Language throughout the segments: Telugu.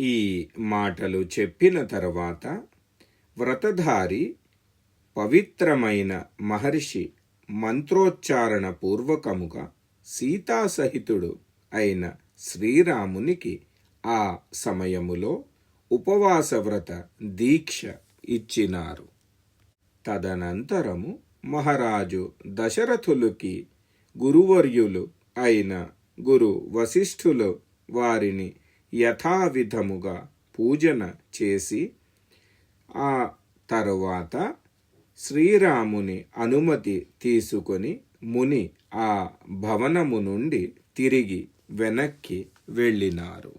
ఈ మాటలు చెప్పిన తర్వాత వ్రతధారి పవిత్రమైన మహర్షి మంత్రోచ్చారణ పూర్వకముగా సీతాసహితుడు అయిన శ్రీరామునికి ఆ సమయములో ఉపవాస వ్రత దీక్ష ఇచ్చినారు. తదనంతరము మహారాజు దశరథులకి గురువర్యులు అయిన గురు వశిష్ఠులు వారిని యథావిధముగా పూజన చేసి ఆ తరువాత శ్రీరాముని అనుమతి తీసుకొని ముని ఆ భవనము నుండి తిరిగి వెనక్కి వెళ్ళినారు.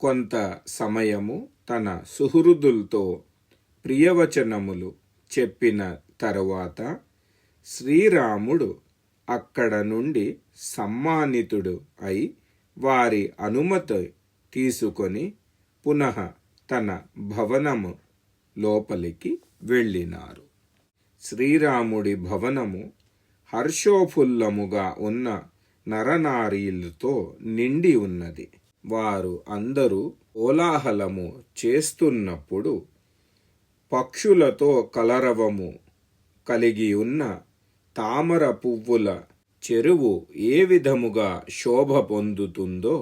కొంత సమయము తన సుహృదులతో ప్రియవచనములు చెప్పిన తరువాత శ్రీరాముడు అక్కడ నుండి సమ్మానితుడు అయి వారి అనుమతి తీసుకొని పునః తన భవనము లోపలికి వెళ్ళినారు. శ్రీరాముడి భవనము హర్షోఫుల్లముగా ఉన్న నరనారీలతో నిండి ఉన్నది. వారు అందరూ కోలాహలము చేస్తున్నప్పుడు పక్షులతో కలరవము కలిగి ఉన్న తామర పువ్వుల చెరువు ఏ విధముగా శోభ పొందుతుందో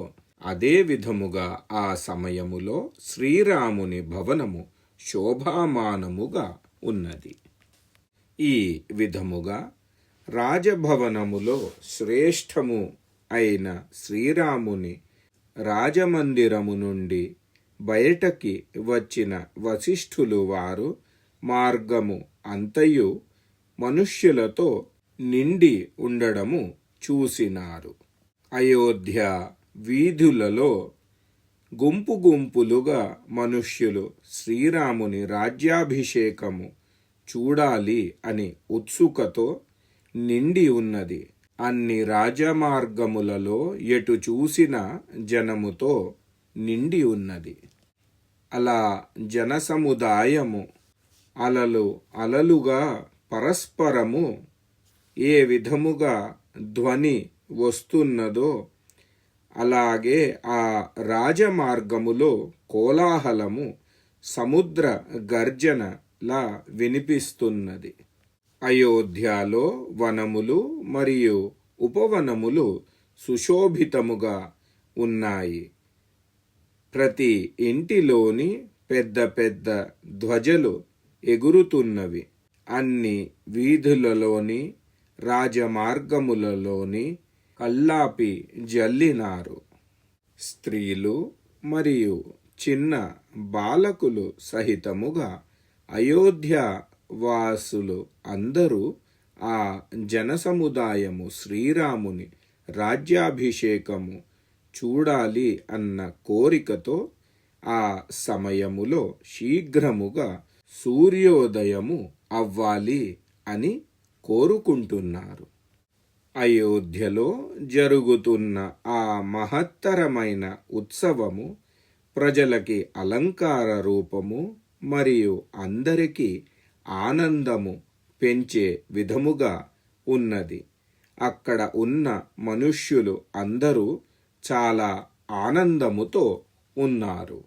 అదే విధముగా ఆ సమయములో శ్రీరాముని భవనము శోభామానముగా ఉన్నది. ఈ విధముగా రాజభవనములో శ్రేష్టము అయిన శ్రీరాముని రాజమందిరము నుండి బయటకి వచ్చిన వశిష్ఠులు వారు మార్గము అంతయు మనుష్యులతో నిండి ఉండడము చూసినారు. అయోధ్య వీధులలో గుంపు గుంపులుగా మనుష్యులు శ్రీరాముని రాజ్యాభిషేకము చూడాలి అని ఉత్సుకతో నిండి ఉన్నది. అన్ని రాజమార్గములలో ఎటు చూసిన జనముతో నిండి ఉన్నది. అలా జనసముదాయము అలలు అలలుగా పరస్పరము ఏ విధముగా ధ్వని వస్తున్నదో అలాగే ఆ రాజమార్గములో కోలాహలము సముద్ర గర్జనలా వినిపిస్తున్నది. అయోధ్యలో వనములు మరియు ఉపవనములు సుశోభితముగా ఉన్నాయి. ప్రతి ఇంటిలోని పెద్ద పెద్ద ధ్వజలు ఎగురుతున్నవి. అన్ని వీధులలోని రాజమార్గములలోని కల్లాపి జల్లినారు. స్త్రీలు మరియు చిన్న బాలకులు సహితముగా అయోధ్య వాసులు అందరూ ఆ జనసముదాయము శ్రీరాముని రాజ్యాభిషేకము చూడాలి అన్న కోరికతో ఆ సమయములో శీఘ్రముగా సూర్యోదయము అవ్వాలి అని కోరుకుంటున్నారు. అయోధ్యలో జరుగుతున్న ఆ మహత్తరమైన ఉత్సవము ప్రజలకి అలంకార రూపము మరియు అందరికీ ఆనందము పెంచే విధముగా ఉన్నది. అక్కడ ఉన్న మనుష్యులు అందరూ చాలా ఆనందముతో ఉన్నారు.